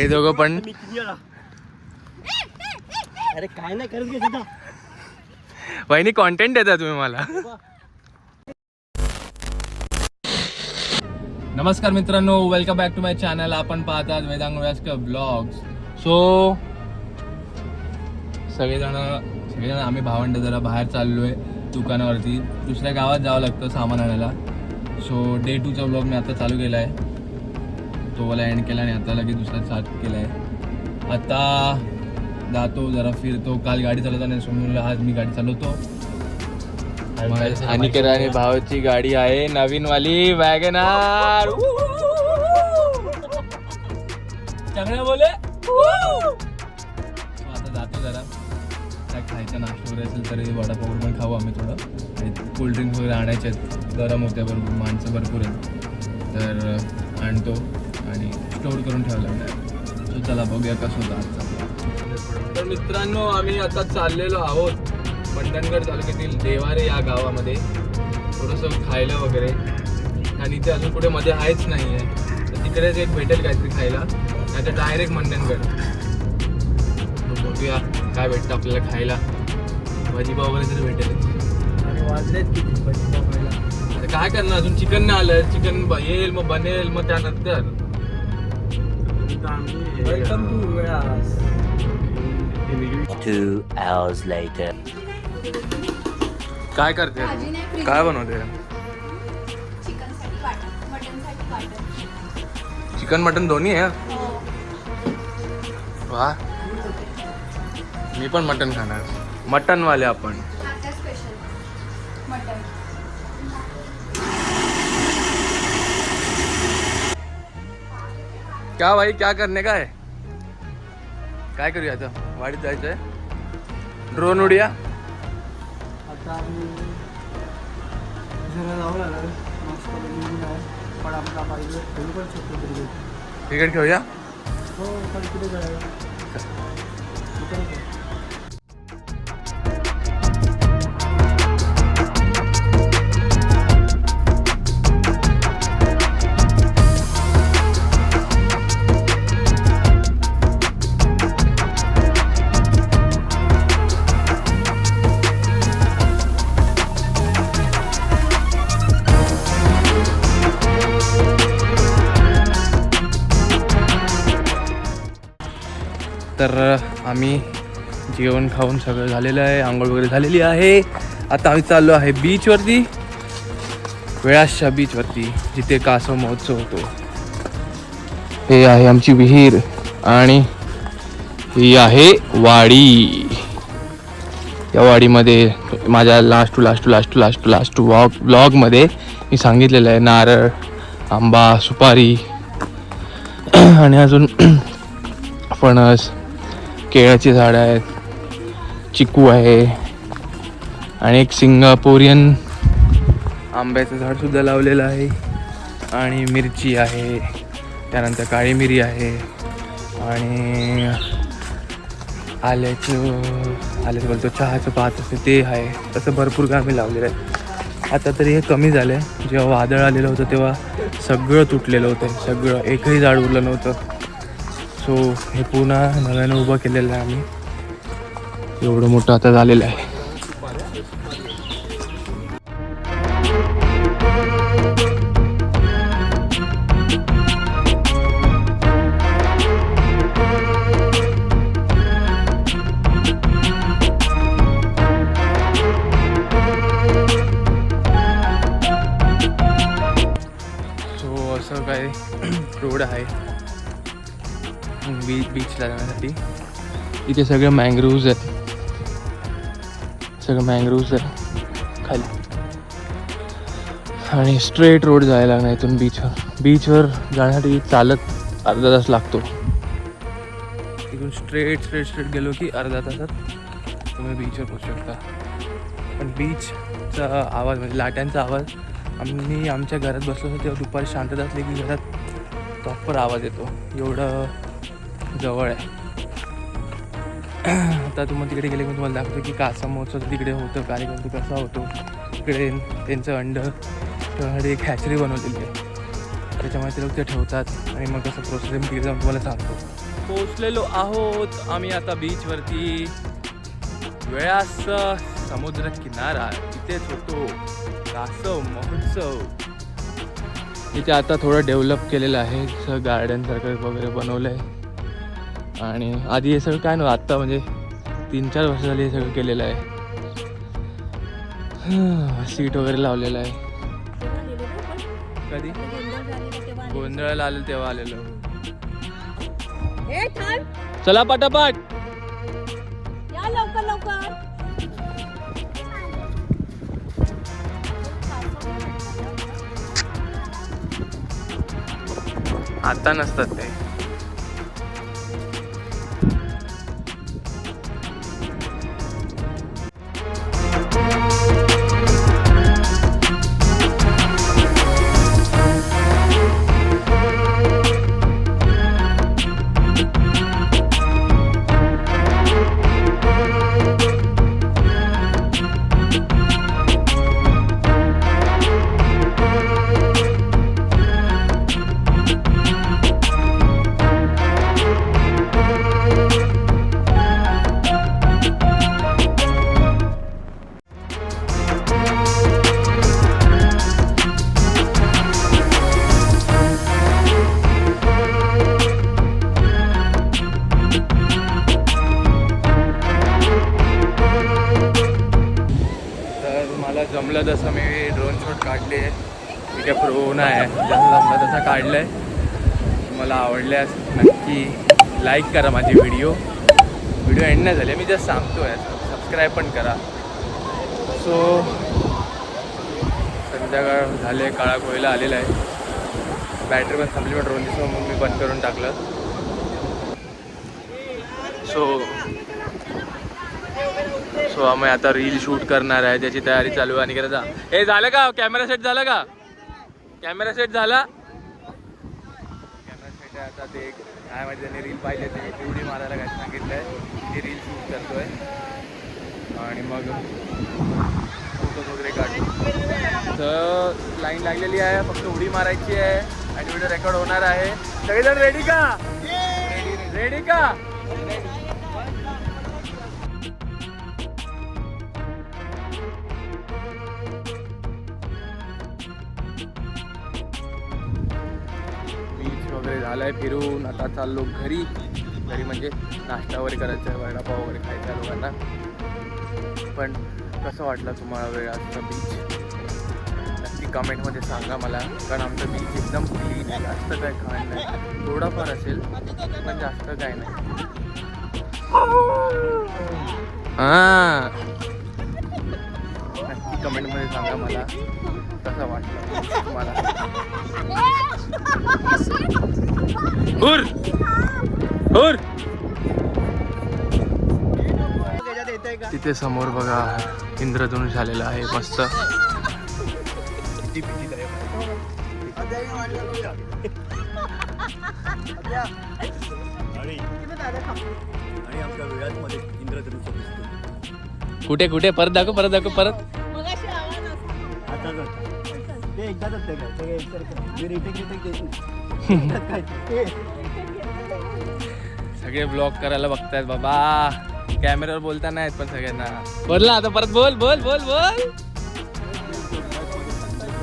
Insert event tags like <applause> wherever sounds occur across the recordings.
हे दोघं पण? अरे काय नाही करत वहिनी कॉन्टेंट देता तुम्ही मला. नमस्कार मित्रांनो welcome back to my channel आपण पाहतात वेदांग व्यासकर ब्लॉग्स सो सगळेजण सगळेजण आम्ही भावंड जरा बाहेर चाललोय दुकानावरती. दुसऱ्या गावात जावं लागतं सामान आणायला. सो डे टूचा ब्लॉग मी आता चालू केला आहे तो मला एंड केला आणि आता लगेच दुसरा स्टार्ट केला आहे आता जातो जरा फिरतो. काल गाडी चालवताना समजून आज मी गाडी चालवतो. आणि भावाची गाडी आहे नवीन वाली वॅगनार <laughs> बोले आता जातो जरा. काय खायचा नाश्ता वगैरे असेल तरी वडापाव पण खाऊ आम्ही थोडं. आणि कोल्ड्रिंक्स वगैरे आणायचे आहेत. गरम होते भरपूर माणसं भरपूर आहेत. तर आणतो. आणि स्टोअर करून लागणार सो चला बघूया कसं होतं आजचा. तर मित्रांनो आम्ही आता चाललेलो आहोत मंडणगड तालुक्यातील देवारे या गावामध्ये. थोडंसं खायला वगैरे. आणि इथे अजून कुठे मध्ये आहेच नाही आहे तर तिकडेच एक भेटेल काहीतरी खायला. नाही तर डायरेक्ट मंडणगड बघूया काय भेटतं आपल्याला खायला. भाजीपाव वगैरे तरी भेटेल. काय करणार? अजून चिकन नाही आलं. चिकन येईल मग बनेल मग त्यानंतर welcome to Velas Two hours later. काय करते? काय बनवते? चिकन मटन दोन्ही आहे? वा मी पण मटन खाणार. मटन वाले आपण. क्या भाई क्या करने का है? काय करूया आता? वाडीत जायचंय. ड्रोन उडूया. आता आम्ही जरा जाऊ लागला मस्त बनवून आहे. पटापटा पाहिजे खेळू पण शकतो क्रिकेट क्रिकेट खेळूया हो पण कुठे जायला तर आम्ही जेवण खाऊन सगळं झालेलं आहे. आंघोळ वगैरे झालेली आहे. आता आम्ही चाललो आहे बीचवरती वेळाशा बीचवरती जिथे कासव महोत्सव होतो. हे आहे आमची विहीर आणि ही आहे वाडी. या वाडीमध्ये माझ्या last to last to last to last to last to vlog ब्लॉगमध्ये मी सांगितलेलं आहे. नारळ आंबा सुपारी <clears throat> आणि अजून <clears throat> फणस केळाची झाडं आहेत चिकू आहे आणि एक सिंगापोरियन आंब्याचं झाडसुद्धा लावलेलं आहे आणि मिरची आहे त्यानंतर काळी मिरी आहे आणि आल्याचं आल्याचं बोलतो चहाचं पात असते ते आहे. तसं भरपूर कामी लावलेलं आहे. आता तरी हे कमी झालं आहे जेव्हा वादळ आलेलं होतं तेव्हा सगळं तुटलेलं होतं. सगळं एकही झाड उरलं नव्हतं. सो हे पुन्हा नव्यानं उभं केलेलं आहे आम्ही. एवढं मोठं आता झालेलं आहे. करण्यासाठी इथे सगळे मँग्रोव्ज आहेत. सगळं मँग्रोव्ज आहे खाली. आणि स्ट्रेट रोड जायला लागणार इथून बीचवर बीचवर जाण्यासाठी चालत अर्धा तास लागतो. इथून स्ट्रेट स्ट्रेट स्ट्रेट गेलो की अर्धा तासात तुम्ही बीचवर पोचू शकता. पण बीचचा आवाज म्हणजे लाट्यांचा आवाज आम्ही आमच्या घरात बसलो होतो तेव्हा दुपारी शांतता असली की घरात प्रॉपर आवाज येतो. एवढं जवळ आहे. <clears throat> आता तुम्ही तिकडे गेले की मी तुम्हाला दाखवतो की कासा महोत्सव तिकडे होतं कार्यक्रम तो कसा होतो तिकडे त्यांचं अंड ठेवण्यासाठी एक हॅचरी बनवलेली आहे. त्याच्यामुळे ते लोक ते ठेवतात आणि मग कसं प्रोसेस मी तिकडे जाऊन तुम्हाला सांगतो. पोचलेलो आहोत आम्ही आता बीचवरती वेळास समुद्र किनारा इथेच होतो. कासव महोत्सव. इथे आता थोडं डेव्हलप केलेलं आहे. गार्डन सारखं वगैरे बनवलं आहे आणि आधी हे सगळं काय नव्हतं आत्ता म्हणजे तीन चार वर्ष झाली हे सगळं केलेलं आहे. सीट वगैरे लावलेलं आहे. कधी? गोंधळाला आलेलो तेव्हा आलेलो. चला पटापट. या लवकर लवकर. आता नसतात ते. काढलं आहे मला आवडल्यास नक्की लाईक करा माझे व्हिडिओ व्हिडिओ एंड नाही झाले मी जस्ट सांगतो आहे सबस्क्राईब पण करा. सो संध्याकाळ झाले काळा कोयला आलेला आहे. बॅटरी पण संपली पण ड्रोन सो मग मी बंद करून टाकलं. सो सो आम्ही आता रील शूट करणार आहे त्याची तयारी चालू आहे. आणि करायचा हे झालं का? कॅमेरा सेट झाला का? कॅमेरा सेट झाला? आता ते काय माहिती त्यांनी रील पाहिजे ते उडी मारायला काय सांगितलंय. ती रील शूट करतोय. आणि मग फोटोज वगैरे काढतो तर लाईन लागलेली आहे फक्त उडी मारायची आहे. आणि व्हिडिओ रेकॉर्ड होणार आहे. सगळेजण रेडी का? रेडी का? बीच फिरून. आता चाललो घरी. घरी म्हणजे नाश्ता वगैरे करायचा आहे वडापाव वगैरे खायचा आहे लोकांना. पण कसं वाटलं तुम्हाला वेळ आजचा बीच नक्की कमेंटमध्ये सांगा मला. कारण आमचं बीच एकदम क्लीन आहे. जास्त काय खाण नाही. थोडाफार असेल पण जास्त काय नाही. हां. कमेंटमध्ये सांगा मला कसं वाटलं का तिथे समोर बघा इंद्रधनुष झालेलं आहे मस्त. कुठे कुठे? परत दाखव परत दाखव परत. आता ते एकदाच असते काय ते एकतर मी रिटेक रिटेक देत नाही काय ते सगळे ब्लॉग करायला बघतायत बाबा. कॅमेऱ्यावर बोलता नाहीत पण सगळ्यांना. बोल ना आता परत बोल बोल बोल बोल.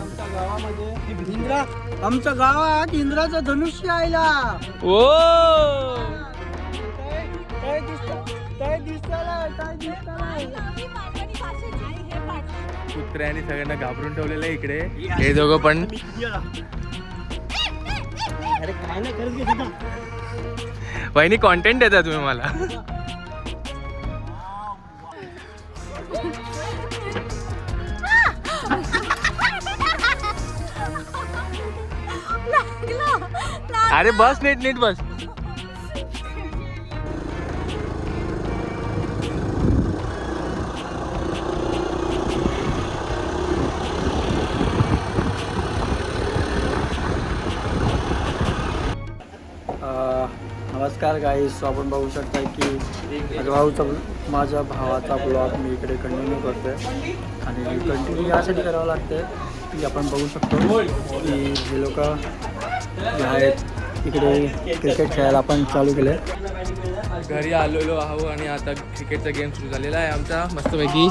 आमच्या गावामध्ये इंद्रा आमच्या गावात इंद्राचं धनुष्य आयला. ओ. काय दिसत काय काय दिसताला कुत्र्याने सगळ्यांना घाबरून ठेवलेलं आहे इकडे. हे दोघं पण. वहिनी कॉन्टेंट देता तुम्ही मला. अरे बस नीट नीट बस. नमस्कार गाईस आपण बघू शकता की भाऊचा माझ्या भावाचा ब्लॉग मी इकडे कंटिन्यू करतोय. आणि कंटिन्यू यासाठी करावं लागतं की आपण बघू शकतो की हे लोक जे आहेत इकडे क्रिकेट खेळायला आपण चालू केले घरी आलेलो आहो आणि आता क्रिकेटचा गेम सुरू झालेला आहे आमचा मस्तपैकी.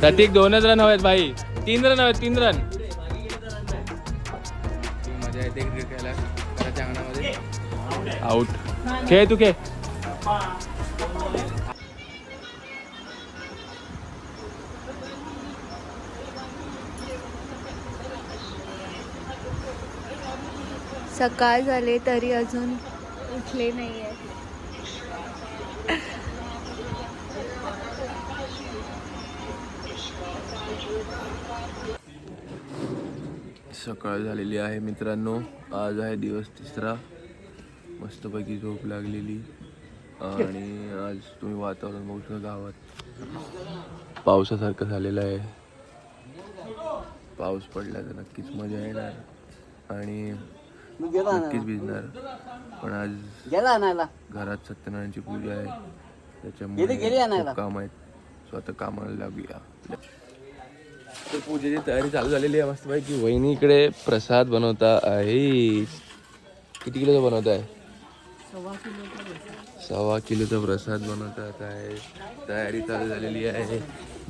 प्रतीक दोनच रन हवेत भाई. तीन रन हवेत तीन रन मजा येते क्रिकेट खेळायला. घराच्या अंगणामध्ये. आउट खेळ तू खेळ. सकाळ झाले तरी अजून उठले नाही आहे सकाळ झालेली आहे मित्रांनो. आज आहे दिवस तिसरा. मस्तपैकी झोप लागलेली. आणि आज तुम्ही वातावरण बघू शकता गावात. पावसासारखं झालेलं आहे. पाऊस पडला तर नक्कीच मजा येणार. आणि नक्कीच भिजणार. पण आज घरात सत्यनारायणची पूजा आहे. त्याच्यामुळे काम आहेत. सो आता कामाला लागूया. तर पूजेची तयारी चालू झालेली आहे मस्तपैकी वहिनी इकडे प्रसाद बनवता आहे. किती किलोचा बनवत आहे? सव्वा किलोचा प्रसाद बनवतात आहे. तयारी चालू झालेली आहे.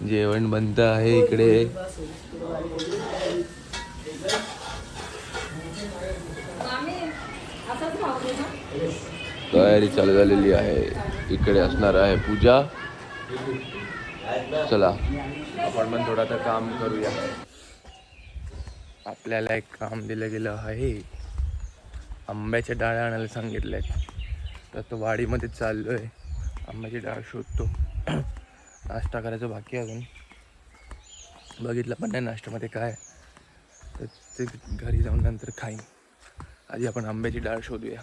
जेवण बनत आहे इकडे. तयारी चालू झालेली आहे. इकडे असणार आहे पूजा. चला. आपण पण थोडं आता काम करूया. आपल्याला एक काम दिलं गेलं आहे. आंब्याच्या डाळ्या आणायला सांगितल्या तर तो वाडीमध्ये चाललो आहे आंब्याची डाळ शोधतो. नाश्ता करायचं बाकी अजून. बघितलं पण नाही नाश्त्यामध्ये काय. तर ते घरी जाऊन नंतर खाईन. आधी आपण आंब्याची डाळ शोधूया.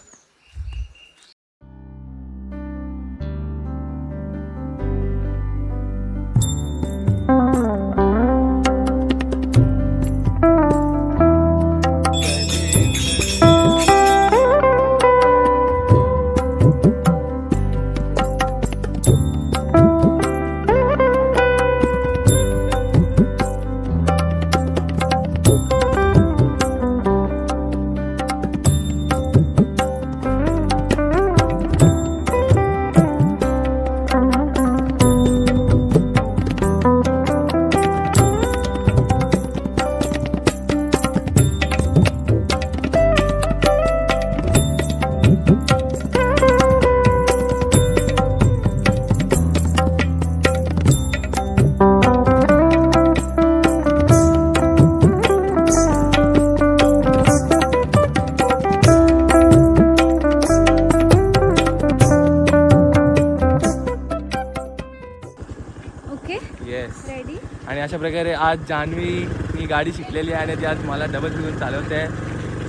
आज जान्हवी ही गाडी शिकलेली आहे आणि ती आज मला डबल घेऊन चालवते.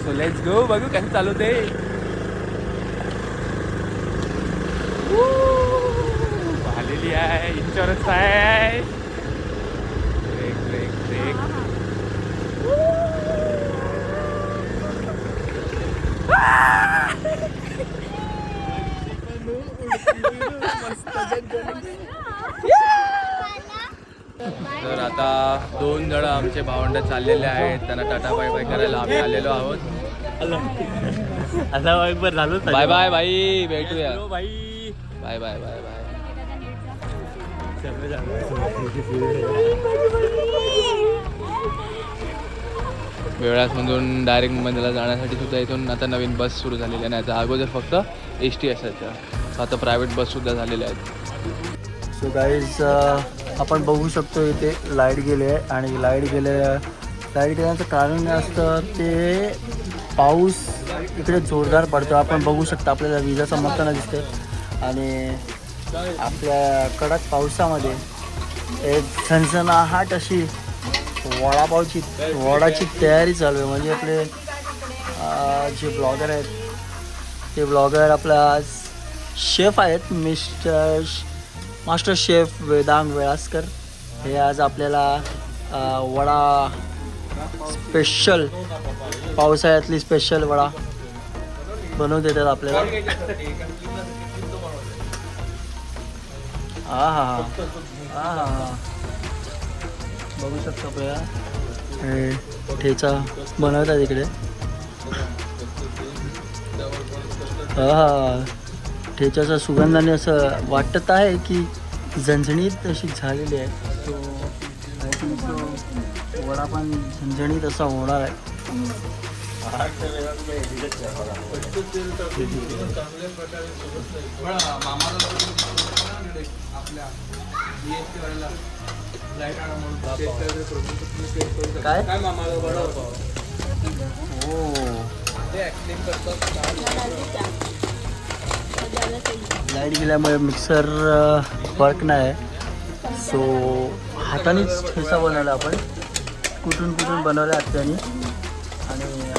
सो लेट्स गो बघू कसं चालवते! आलेली आहे. इन्शुरन्स आहे. ब्रेक ब्रेक ब्रेक तर आता दोन जण आमचे भावंड चाललेले आहेत. त्यांना टाटा बाय बाय करायला आम्ही आलेलो आहोत. असा झालो बाय बाय भाई भेटूया. भाई बाय बाय बाय बाय. वेळासमधून डायरेक्ट मुंबईला जाण्यासाठी सुद्धा इथून आता नवीन बस सुरू झालेली आहे. नाही तर अगोदर फक्त एस टी असायच्या आता प्रायव्हेट बस सुद्धा झालेल्या आहेत. सो गाईज आपण बघू शकतो इथे लाइट गेले आहे आणि लाइट गेल्या लाइट गेल्याचं कारण असतं ते पाऊस इकडे जोरदार पडतो. आपण बघू शकतो आपल्याला विजा चमकताना दिसते आणि आपल्या कडक पावसामध्ये एक सनसनाहाट अशी वडापावची वडाची तयारी चालू आहे. म्हणजे आपले जे ब्लॉगर आहेत ते ब्लॉगर आपला आज शेफ आहेत mister master chef Vedang Velaskar. हे आज आपल्याला वडा स्पेशल पावसाळ्यातली स्पेशल वडा बनवून देतात आपल्याला. हा हा. हा हा हा. बघू शकतो आपल्याला हे ठेचा बनवतात इकडे. हा हा. ठेच्याच्या सुगंधाने असं वाटत आहे की झणझणीत अशी झालेली आहे. तो वडा पण झणझणीत असा होणार आहे. काय? हो. लाइट गेल्यामुळे मिक्सर वर्क नाही. आहे सो हातानेच ठेचा बनवला आपण. कुठून कुठून बनवला आत्याने आणि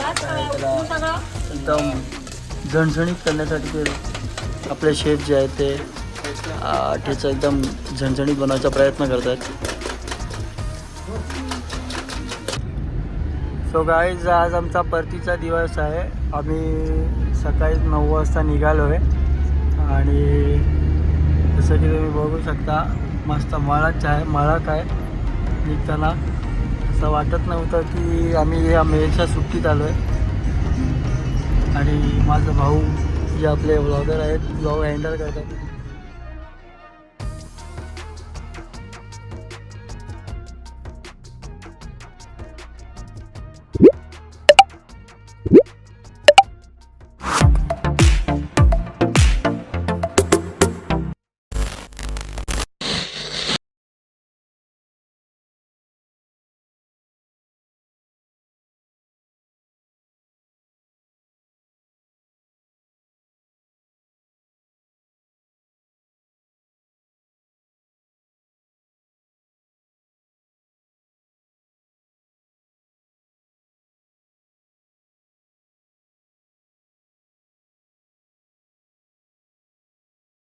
त्याला एकदम झणझणीत करण्यासाठी ते आपले शेफ जे आहेत ते ठेचा एकदम झणझणीत बनवायचा प्रयत्न करत आहेत सो गाईज आज आमचा परतीचा दिवस आहे. आम्ही सकाळी नऊ वाजता निघालो आहे. आणि जसं की तुम्ही बघू शकता मस्त मळाच आहे मळक आहे निघताना. असं वाटत नव्हतं की आम्ही या मेच्या सुट्टीत आलो आहे आणि माझा भाऊ जे आपले ब्लॉगर आहेत ब्लॉग हँडल करतात.